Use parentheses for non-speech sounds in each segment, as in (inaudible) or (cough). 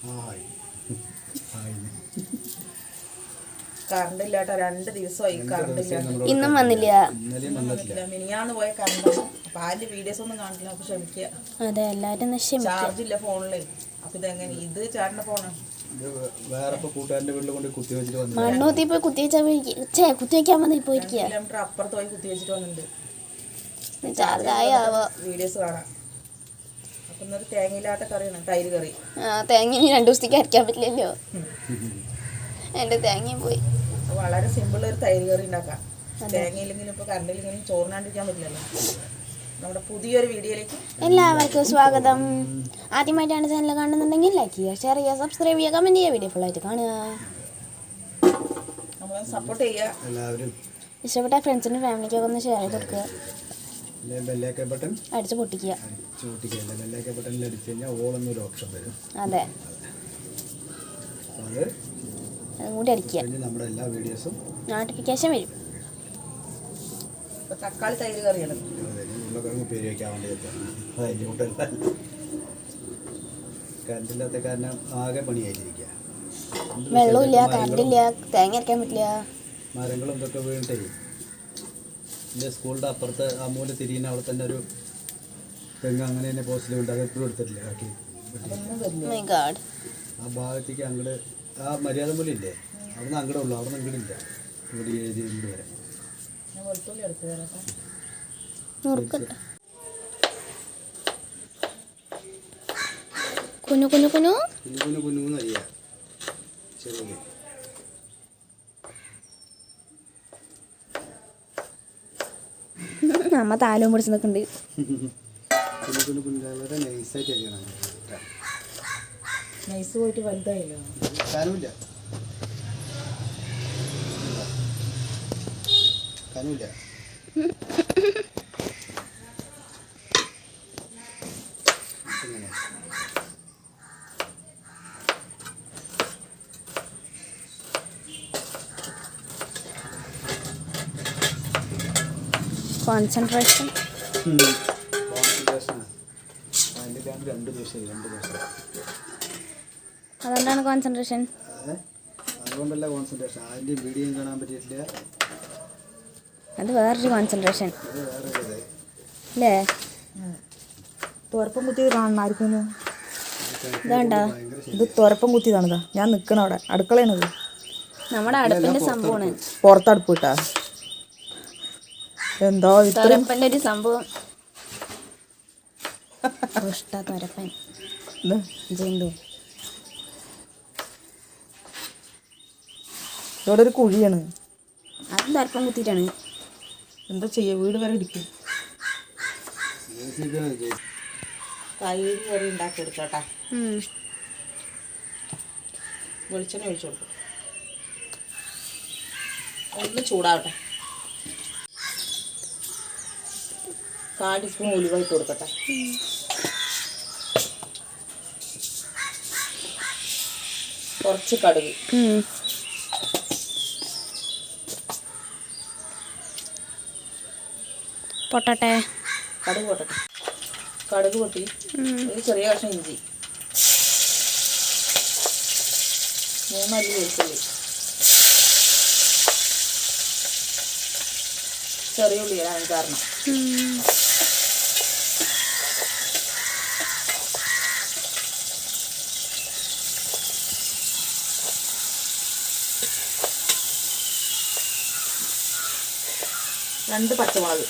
Hi hi current ഇല്ലാട്ടോ രണ്ട് ദിവസമായി current ഇല്ല ഇന്നും വന്നില്ല മിനിയാന്ന് പോയ കറണ്ട് അപ്പൊ വീഡിയോസ് ഒന്നും കാണില്ല അപ്പൊ ക്ഷമിക്കുക. അതെ എല്ലാരും ചാർജ് ഇല്ല ഫോണിൽ. അപ്പൊ ഇതെങ്ങനെ? ഇത് ചേട്ടന്റെ ഫോണാണ് ഇത് വേറെ ഇപ്പൊ കൂട്ടുകാരന്റെ വീട്ടിൽ കൊണ്ട് കുത്തി വെച്ചിട്ട് വന്നു മണ്ണൂത്തി പോയി കുത്തി വെച്ചാ പോയിരിക്കുക ചേ കുത്തി വെക്കാൻ വന്നിട്ട് പോയിരിക്കുക കിലോമീറ്റർ അപ്പുറത്ത് പോയി കുത്തി വെച്ചിട്ട് വന്നിട്ടുണ്ട്. ചാർജ് ആയാവോ വീഡിയോസ് കാണാം. ഇന്നൊരു തേങ്ങയില്ലാത്ത കറിയാണ് തൈര് കറി. ആ തേങ്ങ ഇനി രണ്ടു ദിവസത്തേക്ക് അരയ്ക്കാൻ പറ്റില്ലല്ലോ. എന്റെ തേങ്ങയും പോയി. വളരെ സിമ്പിൾ ഒരു തൈര് കറി ഉണ്ടാക്കാം. തേങ്ങയില്ലെങ്കിലും ഇപ്പൊ കറണ്ടില്ലെങ്കിലും ചോറിനാണ്ടിരിക്കാൻ പറ്റില്ലല്ലോ. നമ്മുടെ പുതിയൊരു വീഡിയോയിലേക്ക് എല്ലാവർക്കും സ്വാഗതം. ആദ്യമായിട്ടാണ് ചാനൽ കാണുന്നുണ്ടെങ്കിൽ ലൈക്ക് ചെയ്യുക ഷെയർ ചെയ്യുക സബ്സ്ക്രൈബ് ചെയ്യുക കമന്റ് ചെയ്യുക വീഡിയോ ഫുള്ളായിട്ട് കാണുക. നമ്മളൊന്ന് സപ്പോർട്ട് ചെയ്യുക. എല്ലാവരും. ഇഷ്ടപ്പെട്ട ഫ്രണ്ട്സിനും ഫാമിലിക്കൊക്കെ ഒന്ന് ഷെയർ ചെയ്ത് കൊടുക്കുക. ബെല്ലേക്ക ബട്ടൺ അടിച്ച് പൊട്ടിക്കുക. അടിച്ചു പൊട്ടിക്കുക. ബെല്ലേക്ക ബട്ടണിൽ അടിച്ചു കഴിഞ്ഞാൽ ഓൾ എന്നൊരു ഓപ്ഷൻ വരും. അതെ. അത് കൂടി അടിക്കുക. നമ്മുടെ എല്ലാ വീഡിയോസും നോട്ടിഫിക്കേഷൻ വരും. ഇപ്പൊ തക്കാളി തൈര് കറിയാണ്. ഉരുളക്കിഴങ്ങ് പേര് വയ്ക്കാൻ വേണ്ടി അതിന്റെ കൂട്ടല്ല കറണ്ടില്ലാത്ത കാരണം ആകെ പണിയായിരിക്കുക വെള്ളമില്ല കറണ്ടില്ല തേങ്ങ അരക്കാൻ പറ്റില്ല. മരങ്ങളും ഇതൊക്കെ വീണിട്ടേ. എന്റെ സ്കൂളിന്റെ അപ്പുറത്ത് ആ മൂല തിരിയുന്ന അവിടെ തന്നെ ഒരു തെങ്ങ് അങ്ങനെ തന്നെ പോസ്റ്റിലുണ്ട് അത് എപ്പോഴും എടുത്തിട്ടില്ല? മൈ ഗാഡ് ആ ഭാഗത്തേക്ക് അങ്ങോട്ട് ആ മര്യാദ മൂല ഇല്ലേ? അവിടെ നിന്ന് അങ്ങോട്ട് ഉള്ളു. അവിടെ നിന്ന് ഇങ്ങോട്ടില്ല ഇവിടെ ഏരിയ ഇങ്ങോട്ട് വരെ. കുഞ്ഞു കുഞ്ഞു കുഞ്ഞു കുഞ്ഞു കുഞ്ഞു കുഞ്ഞു ചെറിയ അമ്മ താലും പിടിച്ച് നിൽക്കുന്നുണ്ട് നൈസ് പോയിട്ട് വലുതായില്ലോ. (laughs) കോൺസെൻട്രേഷൻ അതിന്റെ അതുകൊണ്ടാണ് കോൺസെൻട്രേഷൻ? അതുകൊണ്ടല്ല കോൺസെൻട്രേഷൻ ആദ്യം വീഡിയോയും കാണാൻ പറ്റിയിട്ടില്ല അത് വേറൊരു കോൺസെൻട്രേഷൻ. അല്ലേ തുറപ്പം കുത്തി കാണണമായിരിക്കും ഇതാണ്ടാ? ഇത് തുറപ്പം കുത്തിയതാണിതാ. ഞാൻ നിൽക്കണം അവിടെ അടുക്കളയാണിത്. നമ്മുടെ അടുപ്പിന്റെ സംഭവമാണ്. പുറത്തടുപ്പ് കിട്ടാ എന്തോ ഒരു സംഭവം. തുരപ്പൻ. ജന്തു. ഇവിടെ ഒരു കുഴിയാണ്. അത് തരപ്പം കുത്തിയിട്ടാണ്. എന്താ ചെയ്യ? വീട് വരെ ഇടിക്കും. ജെയ്സിക്കാണ് ജെയ്സി. തൈര് കറി ഉണ്ടാക്കി എടുക്കട്ടെ വെളിച്ചെണ്ണ ഒഴിച്ചു കൊടുക്കും. ഒന്ന് ചൂടാവട്ടെ. കാൽ ടീസ്പൂൺ ഉലുവ ഇട്ട് കൊടുക്കട്ടെ. കുറച്ച് കടുക്. പൊട്ടട്ടെ. കടുക് പൊട്ടട്ടെ. കടുക് പൊട്ടി. ഒരു ചെറിയ കഷ്ണം ഇഞ്ചി. മൂന്നല്ലി വെളുത്തുള്ളി. ചെറിയ ഉള്ളി കാരണം. രണ്ട് പച്ചമുളക്.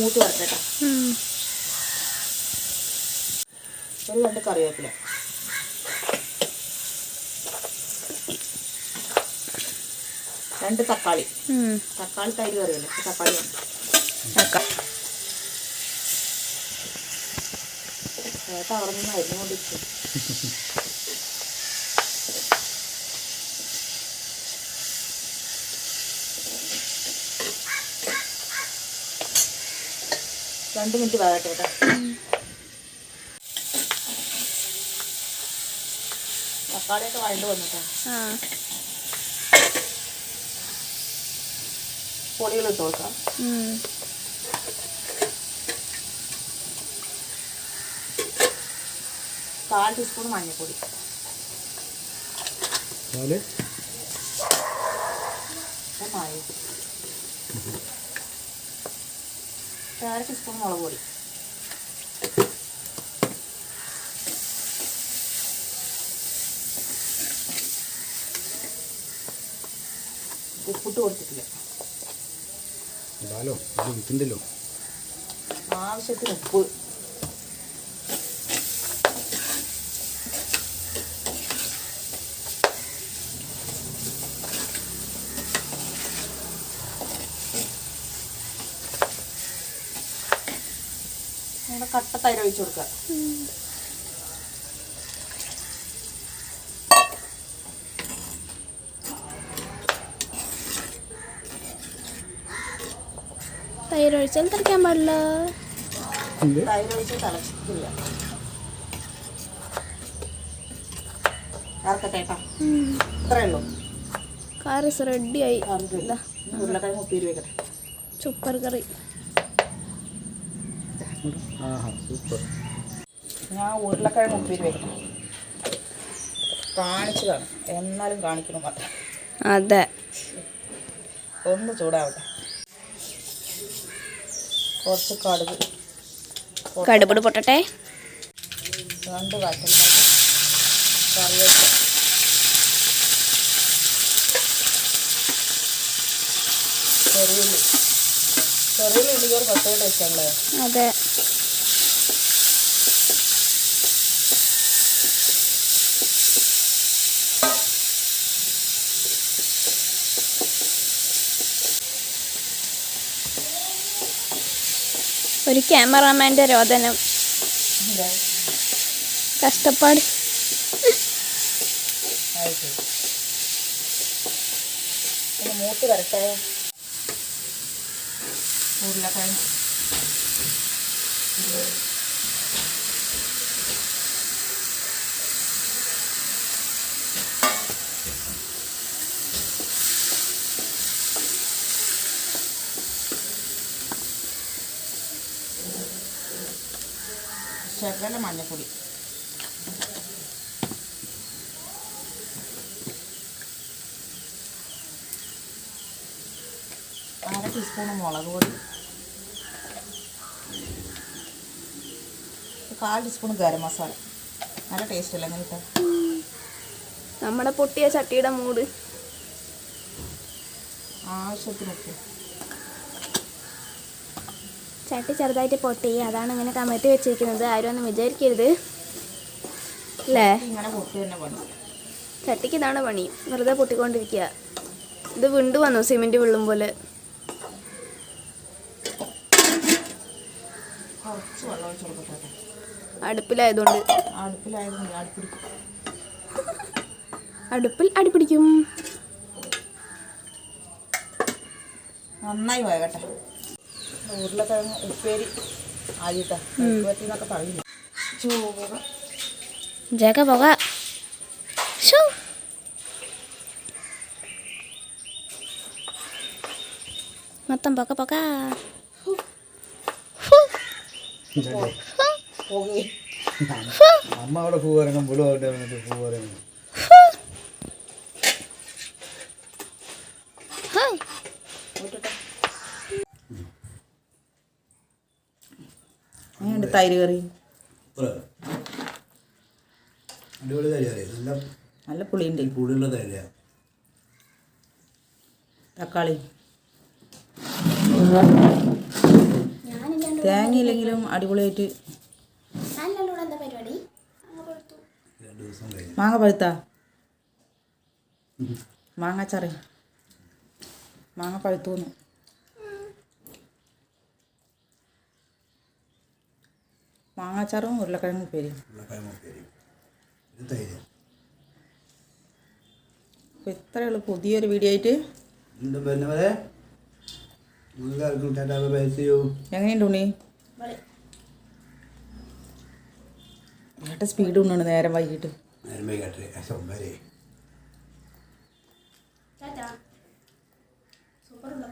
മൂത്ത് വരട്ടെ. ഒരു രണ്ട് കറിവേപ്പില. രണ്ട് തക്കാളി. തക്കാളി തൈര് കറിയല്ലേ തക്കാളി ആക്കാം. അവിടെ നിന്ന് രണ്ട് മിനിറ്റ് വേറെ കേട്ടോ. തക്കാളിയൊക്കെ വഴണ്ട് വന്നിട്ടാ. ആ. പൊടികൾ ഇട്ട് കൊടുക്കാം. കാൽ ടീസ്പൂൺ മഞ്ഞൾപ്പൊടി. അര ടീസ്പൂൺ മുളക് പൊടി. ഉപ്പിട്ട് കൊടുത്തിട്ടില്ല. ഇടാലോ ഇത് വിൽക്കണ്ടല്ലോ ആവശ്യത്തിന് ഉപ്പ്. നമ്മുടെ കട്ട തൈര് ഒഴിച്ചു കൊടുക്കുക. തൈര് ഒഴിച്ചാൽ തിളയ്ക്കാൻ പാടില്ല. തൈര് ഒഴിച്ച് തിളച്ചിട്ടില്ല കറി റെഡിയായി സൂപ്പർ കറി ആഹാ സൂപ്പർ ഞാൻ ഉരുളക്കിഴങ്ങ് ഉപ്പേരി വെക്കണം കാണിച്ചതാണ് എന്നാലും കാണിക്കണം മാത്രം. അതെ. ഒന്ന് ചൂടാവട്ടെ. കുറച്ച് കടുക്. കടുപിടി പൊട്ടട്ടെ? രണ്ട് വറ്റൽമുളക് കറിവേപ്പില. ചെറിയുള്ളി. ചെറിയുള്ളി ഉള്ളിക്ക് ഒരു പ്രത്യേക ടേസ്റ്റ് അതെ. ഒരു ക്യാമറാമാന്റെ രോദനം. കഷ്ടപ്പാട് മൂത്ത് വരട്ടെ ഉരുളക്കിഴങ്ങ് ശകല മഞ്ഞപ്പൊടി. അര ടീസ്പൂൺ മുളക് പൊടി. കാൽ ടീസ്പൂൺ ഗരം മസാല. നല്ല ടേസ്റ്റ് അല്ലേ അങ്ങനെ നമ്മുടെ പൊട്ടിയ ചട്ടിയുടെ മൂട്. ആവശ്യത്തിന് ഉപ്പ് ചട്ടി ചെറുതായിട്ട് പൊട്ടി. അതാണ് ഇങ്ങനെ കമഴ്ത്തി വെച്ചിരിക്കുന്നത്. ആരും ഒന്നും വിചാരിക്കരുത്. അല്ലേ? ചട്ടിക്ക് ഇതാണ് പണി. വെറുതെ പൊട്ടിക്കൊണ്ടിരിക്കുക. ഇത് വിണ്ടു വന്നു സിമെന്റ് വിള്ളും പോലെ. അടുപ്പിലായതുകൊണ്ട്. അടുപ്പിടിക്കും അടുപ്പിൽ അടിപിടിക്കും നന്നായി വേകട്ടെ ഉരുളക്കിഴങ്ങ് ഉപ്പേരി ആയിട്ടാ ഉപ്പേരി എന്നൊക്കെ പറയില്ല ചോറ് ജഗ പോക ഷോ മൊത്തം പൊക്ക പൊക്ക പോകുകയും അമ്മ അവിടെ പൂ ഇറങ്ങും പുളു അവിടെ വന്നിട്ട് പൂ ഇറങ്ങും വിട്ടിട്ട് തൈര് കറി. അടിപൊളി തരികയല്ലേ നല്ല നല്ല പുളിയുണ്ട്. പുളിയുള്ള തൈര തക്കാളി. തേങ്ങയില്ലെങ്കിലും അടിപൊളിയായിട്ട് എന്താ പരിപാടി? രണ്ട് ദിവസം കഴിഞ്ഞു. മാങ്ങ പഴുത്ത? മാങ്ങ ചറി. മാങ്ങ പഴുത്തൂന്ന്. മാങ്ങാച്ചാറും ഉരുളക്കിഴങ്ങ് ഉപ്പേരിയും. ഉരുളക്കിഴങ്ങ് ഉപ്പേരി ഇത്? തൈര് അപ്പോൾ ഇത്രയേ ഉള്ളൂ. പുതിയൊരു വീഡിയോ ആയിട്ട്. എങ്ങനെയുണ്ട് ഉണ്ണി? ഏട്ട സ്പീഡ് ഉണ്ണാണ് നേരം വൈകിട്ട്. നേരം വൈകാട്ടെ. അശോകരെ സൂപ്പർ ഉള്ള